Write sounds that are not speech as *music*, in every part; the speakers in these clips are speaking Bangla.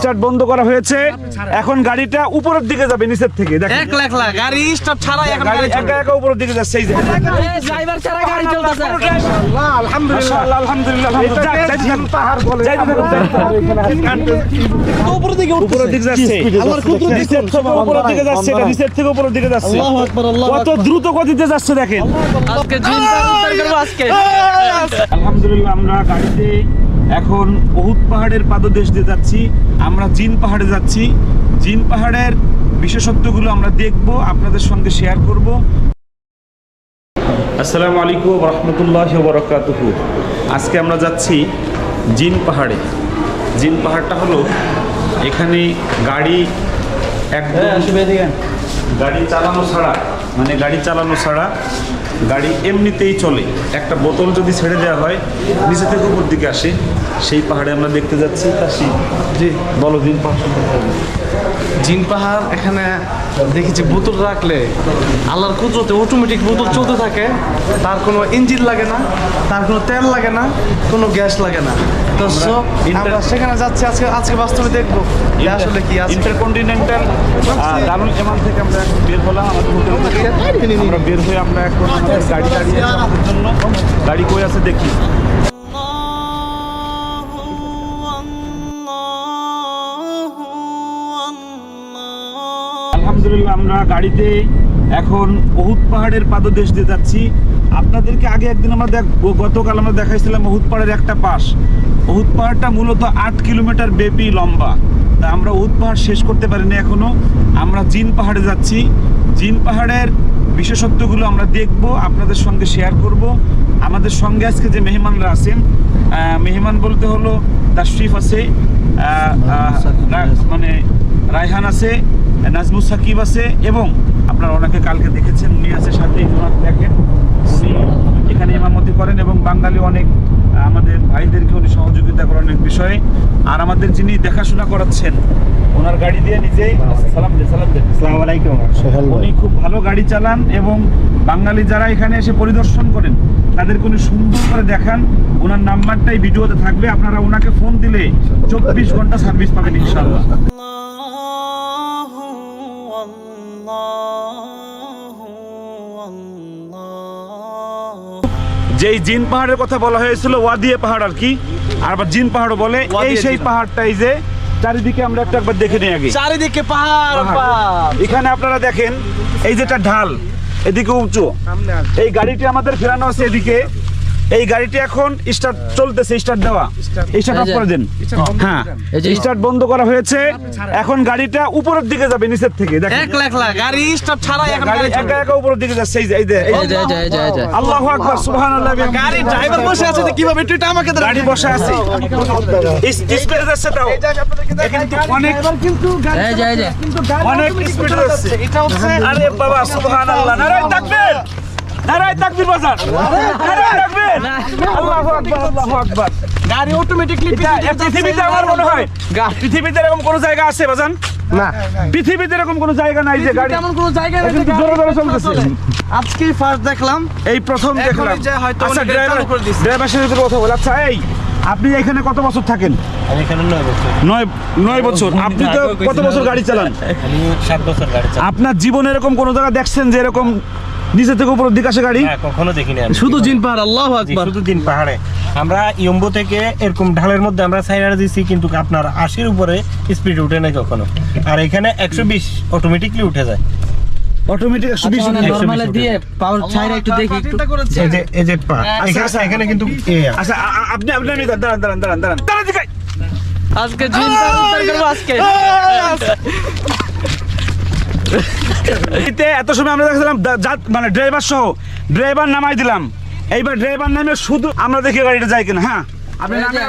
স্টার্ট বন্ধ করা হয়েছে। এখন গাড়িটা উপরের দিকে যাবে নিচের থেকে। দেখেন। এক লাখ লাখ। গাড়ি স্টার্ট ছাড়া এখন গাড়ি একা একা উপরের দিকে যাচ্ছে এই যে। ড্রাইভার ছাড়া গাড়ি চলতেছে। মাশাআল্লাহ, আলহামদুলিল্লাহ আলহামদুলিল্লাহ। যাইতে থাকুন, যাইতে থাকুন। উপরের দিকে উপরের দিকে যাচ্ছে। আল্লাহর কুদরত নিচের থেকে উপরের দিকে যাচ্ছে এটা নিচের থেকে উপরের দিকে যাচ্ছে। আল্লাহু আকবার আল্লাহু কত দ্রুত গতিতে যাচ্ছে দেখেন। আজকে জিন উত্তর করব আজকে। আলহামদুলিল্লাহ আমরা গাড়িতে এখন বহুত পাহাড়ের পাদদেশ দিয়ে যাচ্ছি আমরা জিন পাহাড়ে যাচ্ছি। জিন পাহাড়ের বিশেষত্বগুলো আমরা দেখব আপনাদের সঙ্গে শেয়ার করব। আসসালামু আলাইকুম রহমতুল্লাহ বরকাতুহু। আজকে আমরা যাচ্ছি জিন পাহাড়ে। জিন পাহাড়টা হলো এখানে গাড়ি একদম গাড়ি চালানো ছাড়া মানে গাড়ি চালানো ছাড়া গাড়ি এমনিতেই চলে একটা বোতল যদি ছেড়ে দেওয়া হয় নিচে থেকে উপর দিকে আসে সেই পাহাড়ে আমরা দেখতে যাচ্ছি কাশি জি বলো দিন পাহাড়। জিন পাহাড় এখানে দেখেছি বোতল রাখলে আল্লাহর কুদরতে অটোমেটিক বোতল চলতে থাকে। তার কোনো ইঞ্জিন লাগে না তার কোনো তেল লাগে না কোনো গ্যাস লাগে না। তো সো আমরা সেখানে যাচ্ছি আজকে আজকে বাস্তবে দেখব আসলে কি আছে। ইন্টারকন্টিনেন্টাল দারুণ এমান থেকে আমরা এখন বের হলাম। আমাদের হোটেল থেকে আমরা বের হয়ে আমরা এখন আমাদের গাড়ি দাঁড়িয়ে জন্য গাড়ি কই আছে দেখি। আলহামদুলিল্লাহ আমরা গাড়িতে এখন বহুত পাহাড়ের পাদদেশ দিয়ে যাচ্ছি। আপনাদেরকে আগে একদিন আমরা দেখ গতকাল আমরা দেখাইছিলাম বহুত পাহাড়ের একটা পাশ। বহুত পাহাড়টা মূলত আট কিলোমিটার ব্যাপী লম্বা। তা আমরা উদ পাহাড় শেষ করতে পারিনি এখনও আমরা জিন পাহাড়ে যাচ্ছি। জিন পাহাড়ের বিশেষত্বগুলো আমরা দেখব আপনাদের সঙ্গে শেয়ার করব। আমাদের সঙ্গে আজকে যে মেহমানরা আছেন মেহমান বলতে হলো তাশরিফ আছে। মানে রায়হান আছে নাজমুস সাকিব আছে এবং আপনারা ওনাকে কালকে দেখেছেন উনি আছে সাথে দেখেন উনি এখানে ইমামতি করেন এবং বাঙালি অনেক আমাদের ভাইদেরকে উনি সহযোগিতা করেন অনেক বিষয়ে। আর আমাদের যিনি দেখাশোনা করাচ্ছেন ওনার গাড়ি দিয়ে নিজেই সালাম দেন সালাম দেন। আসসালামু আলাইকুম উনি খুব ভালো গাড়ি চালান এবং বাঙালি যারা এখানে এসে পরিদর্শন করেন তাদেরকে উনি সুন্দর করে দেখান। ওনার নাম্বারটাই ভিডিওতে থাকবে আপনারা ওনাকে ফোন দিলে চব্বিশ ঘণ্টা সার্ভিস পাবেন ইনশাল্লাহ যেই জিন পাহাড়ের কথা বলা হয়েছিল ওয়াদিয়ে পাহাড় আর কি? আর আবার জিন পাহাড়ও বলে এই সেই। পাহাড়টাই যে চারিদিকে আমরা একটা একবার দেখে নিই আগে। চারিদিকে। পাহাড় এখানে আপনারা দেখেন এই যেটা ঢাল এদিকে উঁচু। এই গাড়িটি আমাদের ফেরানো আছে এদিকে। এই গাড়িটি এখন স্টার্ট চলতেছে স্টার্ট দেওয়া। স্টার্ট অফ করে দেন। হ্যাঁ স্টার্ট বন্ধ করা হয়েছে। এখন গাড়িটা উপরের দিকে যাবে নিচের থেকে দেখেন। এক লাখ লাখ গাড়ি স্টার্ট ছাড়া এখন গাড়ি গাড়ি একা একা উপরের দিকে যাচ্ছে এই যে এই যে এই যে। আল্লাহু আকবার সুবহানাল্লাহ গাড়ি ড্রাইভার বসে আছে যে কীভাবে এটা আমাকে। গাড়ি বসে আছে। স্পিডে যাচ্ছে তাও। কিন্তু অনেক অনেক স্পিডে যাচ্ছে। এটা হচ্ছে আরে বাবা সুবহানাল্লাহ নারায় তাকবীর নারায় তাকবীর বাজার নারায় তাকবীর। আল্লাহু আকবার আল্লাহু আকবার। গাড়ি অটোমেটিকলি পৃথিবীতে আমার মনে হয় পৃথিবীতে এরকম কোনো জায়গা আছে বাজান? না। পৃথিবীতে এরকম কোনো জায়গা নাই যে গাড়ি তেমন কোনো জায়গা নেই কিন্তু জোরে জোরে চলতেছে। আজকে ফার্স্ট দেখলাম। এই প্রথম দেখলাম। আচ্ছা ড্রাইভার। ড্রাইভার সাথে কথা বল। আচ্ছা এই আপনি এখানে কত বছর থাকেন? এখানে নয় বছর। নয় নয় বছর। আপনি তো কত বছর গাড়ি চালান? আমি সাত বছর গাড়ি চালাই আপনার জীবনে এরকম কোন জায়গা দেখছেন যে এরকম নিচে থেকে উপর দিকে আসে গাড়ি? হ্যাঁ কখনো দেখিনি আমি। শুধু জিন পাহাড় আল্লাহ আকবার। শুধু দিন পাহাড়ে। আমরা ইয়ম্বো থেকে এরকম ঢালের মধ্যে আমরা সাইডার দিছি কিন্তু আপনার আশির উপরে স্পিড উঠে নাই কখনো। আর এখানে একশো বিশ অটোমেটিকলি উঠে যায়। অটোমেটিক একশো বিশ নরমালে দিয়ে পাওয়ার ছাইরা একটু দেখি একটু। এই যে এই যে পা এখানে এখানে কিন্তু আচ্ছা আপনি আপনি আপনি দাঁড়ান দাঁড়ান দাঁড়ান দাঁড়ান। আজকে জিন পাহাড় উত্তর করব আজকে। এতে এত সময় আমরা দেখেছিলাম মানে ড্রাইভার সহ ড্রাইভার নামাই দিলাম এইবার ড্রাইভার নামে শুধু আমরা দেখি গাড়িটা যায় কিনা হ্যাঁ আপনি নামে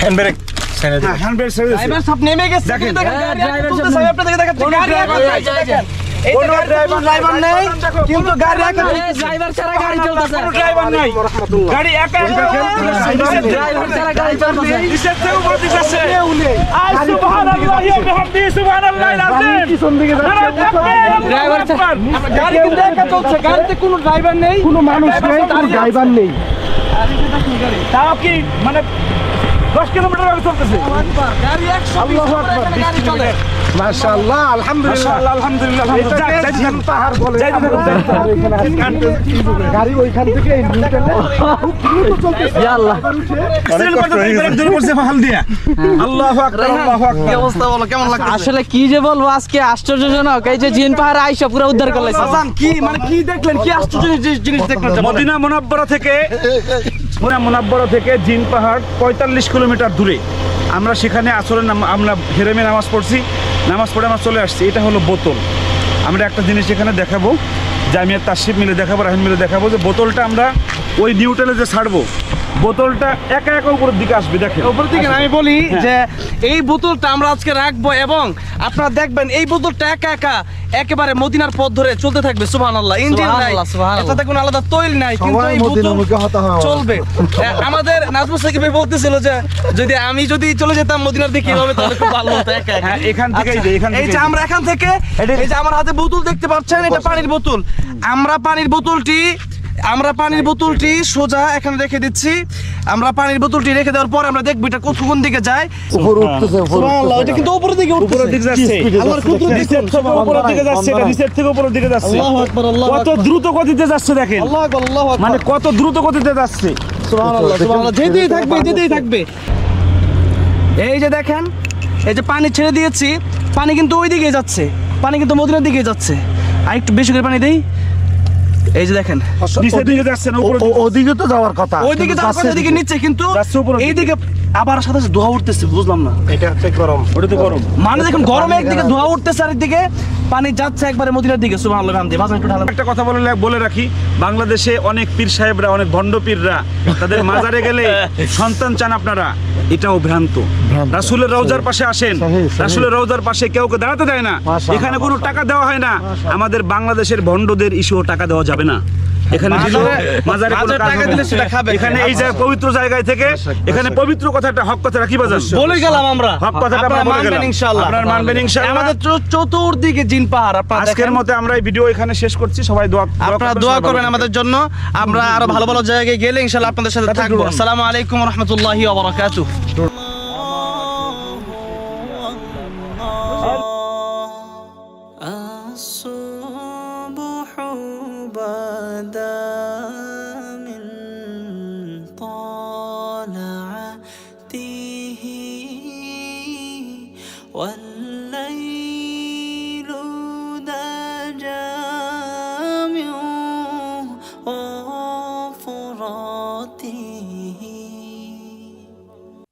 হ্যান্ড ব্রেক ছেড়ে দিন। হ্যাঁ হ্যান্ড ব্রেক। ড্রাইভার সব নেমে গেছে দেখেন। হ্যাঁ, গাড়ি এখন সব আপনাদেরকে দেখাচ্ছি কোনো গাড়ি এখন driver- চলছে, দেখেন। এই কোনো জায়গায় driver কোনো ড্রাইভার নেই কিন্তু গাড়ি এখন ড্রাইভার ছাড়া গাড়ি চলতেছে। কোনো ড্রাইভার নাই। গাড়ি একা একা ড্রাইভার ছাড়া গাড়ি চলতেছে নিচের থেকে উপর দিকে যাচ্ছে। আয় সুবহানাল্লাহি ওয়া বিহামদিহি সুবহানাল্লাহিল আযীম। নারায়ে ড্রাইভার আল্লাহু গাড়ি কিন্তু একা চলছে গাড়িতে কোনো ড্রাইভার নেই। কোনো মানুষ নেই কোনো ড্রাইভার নেই। তাও কি মানে দশ কিলোমিটার আগে চলতেছে। মাশাআল্লাহ আলহামদুলিল্লাহ। বলে। গাড়ি ওইখান থেকে চলতেছে *laughs* আল্লাহ। লাগছে আসলে কি যে বলব আজকে আশ্চর্যজনক। এই যে জিন পাহাড় আইসা পুরো উদ্ধার করলাইছে। আজান কি মানে কি দেখলেন? কি আশ্চর্য জিনিস- জিনিস দেখলেন? মদিনা মোনাব্বরা থেকে মদিনা মোনাব্বরা থেকে জিন পাহাড় পঁয়তাল্লিশ কিলোমিটার দূরে। আমরা সেখানে আসলে আমরা হেরেমে নামাজ পড়ছি। নামাজ পড়ে আমরা চলে আসছি। এটা হলো বোতল। আমরা একটা জিনিস এখানে দেখাবো জামিয়া তাসিফ মিলে দেখাবো, রাহিম মিলে দেখাবো, যে বোতলটা আমরা ওই নিউটেলে যে ছাড়বো বোতলটা একা একা উপরের দিকে আসবে দেখেন উপরের দিকে আমি বলি হ্যাঁ। যে এই বোতলটা আমরা আজকে রাখব এবং আপনারা দেখবেন এই বোতলটা একা একা একেবারে মদিনার পথ ধরে চলতে থাকবে সুবহানাল্লাহ ইঞ্জিন নাই। এটাতে কোনো আলাদা তৈল নাই কিন্তু এই বোতল। চলবে আমাদের নাজমুল সাকিব ভাই বলতেছিল যে যদি আমি যদি চলে যেতাম মদিনার দিকে এভাবে তাহলে খুব ভালো হতো একা একা হ্যাঁ, এখান থেকে যে, এখান আচ্ছা, থেকে এই যে। আমরা এখান থেকে এই যে আমার হাতে বোতল দেখতে পাচ্ছেন এটা পানির বোতল আমরা পানির বোতলটি আমরা পানির বোতলটি সোজা এখানে রেখে দিচ্ছি। আমরা পানির বোতলটি রেখে দেওয়ার পর আমরা দেখব এটা কোন কোন দিকে যায়। উপরে উঠতেছে উপরে সুবহানাল্লাহ, এটা কিন্তু উপরের দিকে উঠতেছে। উপরের দিকে যাচ্ছে। আল্লাহর কুদরত নিচের থেকে উপরের দিকে যাচ্ছে এটা নিচের থেকে উপরের দিকে যাচ্ছে। আল্লাহু আকবার, আল্লাহু কত দ্রুত গতিতে যাচ্ছে দেখেন। আল্লাহু আকবার, আল্লাহু আকবার। মানে কত দ্রুত গতিতে যাচ্ছে। সুবহানাল্লাহ, সুবহানাল্লাহ। যেতেই থাকবে যেতেই থাকবে। এই যে দেখেন এই যে পানি ছেড়ে দিয়েছি পানি কিন্তু ওই দিকে যাচ্ছে। পানি কিন্তু মদিনার দিকে যাচ্ছে। আর একটু বেশি করে পানি দেই। এই যে দেখেন নিচের দিকে যাচ্ছে না ওদিকে তো যাওয়ার কথা। ওইদিকে যাওয়ার যাচ্ছে কথা দিকে এদিকে। নিচ্ছে কিন্তু দিকে। এইদিকে আবার সাথে সাথে ধোয়া উঠতেছে বুঝলাম না। এটা হচ্ছে গরম। ওটা তো গরম। মানে দেখুন গরমে একদিকে ধোয়া উঠতেছে আর একদিকে পানি যাচ্ছে একবারে মদিনার দিকে সুবহানাল্লাহ একটু ঢালা। একটা কথা বলে বলে রাখি বাংলাদেশে অনেক পীর সাহেবরা অনেক ভণ্ড পীররা তাদের মাজারে গেলে সন্তান চান আপনারা এটাও ভ্রান্ত। রাসুলের রৌজার পাশে আসেন। রাসুলের রৌজার পাশে কেউ কে দাঁড়াতে দেয় না। এখানে কোনো টাকা দেওয়া হয় না। আমাদের বাংলাদেশের ভণ্ডদের ইস্যু টাকা দেওয়া যাবে না। এখানে মাজারে কোনো মাজারে কাজ টাকা দিলে সেটা খাবে। এখানে এই যে পবিত্র জায়গায় থেকে এখানে পবিত্র কথাটা হক কথা রাখি বাজার বলে গেলাম আমরা। হক কথাটা আমরা বলে মানবেন গেলাম। ইনশাআল্লাহ। আপনারা মানবেন ইনশাআল্লাহ। আমাদের চতুর্দিকে জিন পাহাড় আপনারা আজকের। মতে আমরা এই ভিডিও এখানে শেষ করছি। সবাই দোয়া আপনারা দোয়া করবেন আমাদের জন্য। আমরা আরও ভালো ভালো জায়গায় গেলে ইনশাআল্লাহ আপনাদের সাথে থাকব। আসসালামু আলাইকুম রহমতুল্লাহি ওয়া বারাকাতুহু।